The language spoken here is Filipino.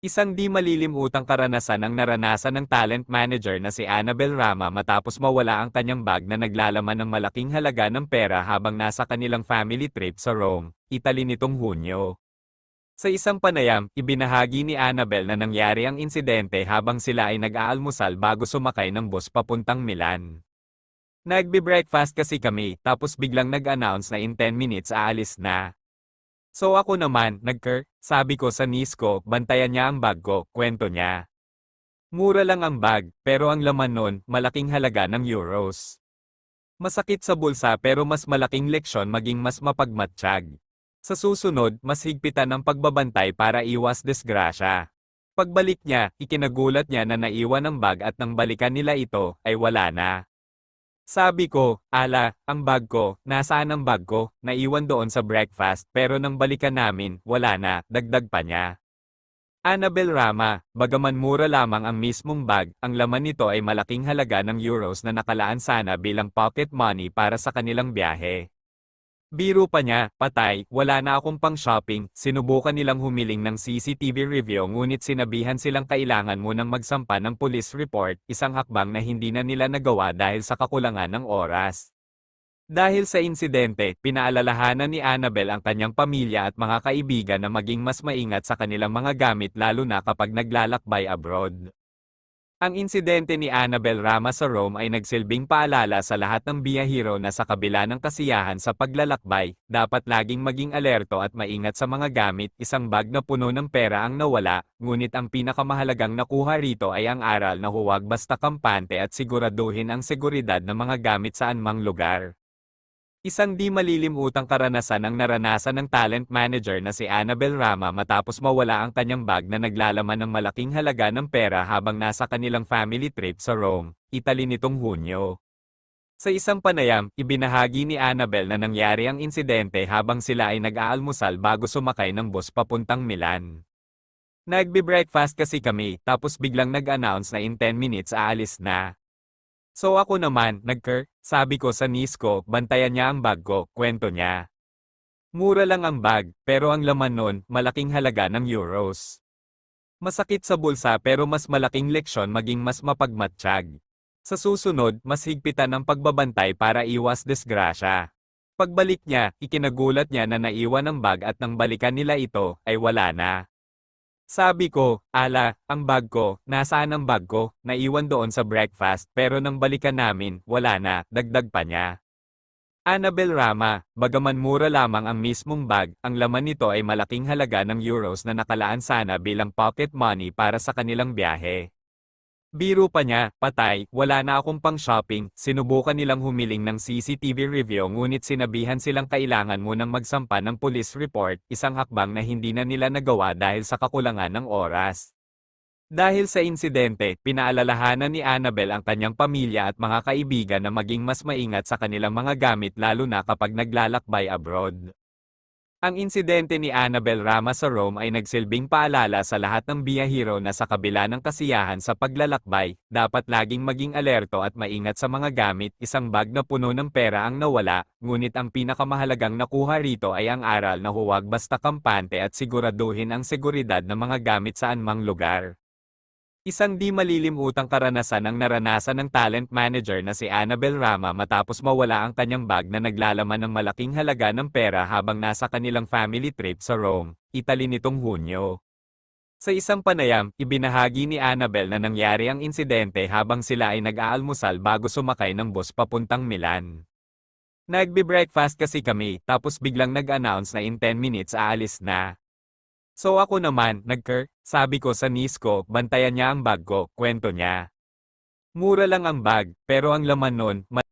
Isang di malilimutang karanasan ang naranasan ng talent manager na si Annabel Rama matapos mawala ang kanyang bag na naglalaman ng malaking halaga ng pera habang nasa kanilang family trip sa Rome, Italy nitong Hunyo. Sa isang panayam, ibinahagi ni Annabel na nangyari ang insidente habang sila ay nag-aalmusal bago sumakay ng bus papuntang Milan. Nagbe-breakfast kasi kami tapos biglang nag-announce na in 10 minutes aalis na. So ako naman, nagker, sabi ko sa niece ko, bantayan niya ang bag ko, kwento niya. Mura lang ang bag, pero ang laman nun, malaking halaga ng euros. Masakit sa bulsa pero mas malaking leksyon maging mas mapagmatsyag. Sa susunod, mas higpitan ang pagbabantay para iwas disgrasya. Pagbalik niya, ikinagulat niya na naiwan ang bag at nang balikan nila ito, ay wala na. Sabi ko, ala, ang bag ko, nasaan ang bag ko, naiwan doon sa breakfast pero nang balikan namin, wala na, dagdag pa niya. Annabel Rama, bagaman mura lamang ang mismong bag, ang laman nito ay malaking halaga ng euros na nakalaan sana bilang pocket money para sa kanilang biyahe. Biro pa niya, patay, wala na akong pang shopping, sinubukan nilang humiling ng CCTV review ngunit sinabihan silang kailangan munang magsampa ng police report, isang hakbang na hindi na nila nagawa dahil sa kakulangan ng oras. Dahil sa insidente, pinaalalahanan ni Annabel ang kanyang pamilya at mga kaibigan na maging mas maingat sa kanilang mga gamit lalo na kapag naglalakbay abroad. Ang insidente ni Annabel Rama sa Rome ay nagsilbing paalala sa lahat ng biyahero na sa kabila ng kasiyahan sa paglalakbay, dapat laging maging alerto at maingat sa mga gamit. Isang bag na puno ng pera ang nawala, ngunit ang pinakamahalagang nakuha rito ay ang aral na huwag basta kampante at siguraduhin ang seguridad ng mga gamit saan mang lugar. Isang di malilimutang karanasan ang naranasan ng talent manager na si Annabel Rama matapos mawala ang kanyang bag na naglalaman ng malaking halaga ng pera habang nasa kanilang family trip sa Rome, Italy nitong Hunyo. Sa isang panayam, ibinahagi ni Annabel na nangyari ang insidente habang sila ay nag-aalmusal bago sumakay ng bus papuntang Milan. Nagbe-breakfast kasi kami tapos biglang nag-announce na in 10 minutes aalis na. So ako naman, nagker, sabi ko sa niece ko, bantayan niya ang bag ko, kwento niya. Mura lang ang bag, pero ang laman nun, malaking halaga ng euros. Masakit sa bulsa pero mas malaking leksyon maging mas mapagmatsyag. Sa susunod, mas higpitan ang pagbabantay para iwas disgrasya. Pagbalik niya, ikinagulat niya na naiwan ang bag at nang balikan nila ito, ay wala na. Sabi ko, ala, ang bag ko, nasaan ang bag ko, naiwan doon sa breakfast pero nang balikan namin, wala na, dagdag pa niya. Annabel Rama, bagaman mura lamang ang mismong bag, ang laman nito ay malaking halaga ng euros na nakalaan sana bilang pocket money para sa kanilang biyahe. Biro pa niya, patay, wala na akong pang shopping, sinubukan nilang humiling ng CCTV review ngunit sinabihan silang kailangan munang magsampa ng police report, isang hakbang na hindi na nila nagawa dahil sa kakulangan ng oras. Dahil sa insidente, pinaalalahanan ni Annabel ang kanyang pamilya at mga kaibigan na maging mas maingat sa kanilang mga gamit lalo na kapag naglalakbay abroad. Ang insidente ni Annabel Rama sa Rome ay nagsilbing paalala sa lahat ng biyahero na sa kabila ng kasiyahan sa paglalakbay, dapat laging maging alerto at maingat sa mga gamit. Isang bag na puno ng pera ang nawala, ngunit ang pinakamahalagang nakuha rito ay ang aral na huwag basta kampante at siguraduhin ang seguridad ng mga gamit saan mang lugar. Isang di malilimutang karanasan ang naranasan ng talent manager na si Annabel Rama matapos mawala ang kanyang bag na naglalaman ng malaking halaga ng pera habang nasa kanilang family trip sa Rome, Italy nitong Hunyo. Sa isang panayam, ibinahagi ni Annabel na nangyari ang insidente habang sila ay nag-aalmusal bago sumakay ng bus papuntang Milan. Nagbe-breakfast kasi kami tapos biglang nag-announce na in 10 minutes aalis na. So ako naman, nagker, sabi ko sa niece ko, bantayan niya ang bag ko, kwento niya. Mura lang ang bag, pero ang laman nun,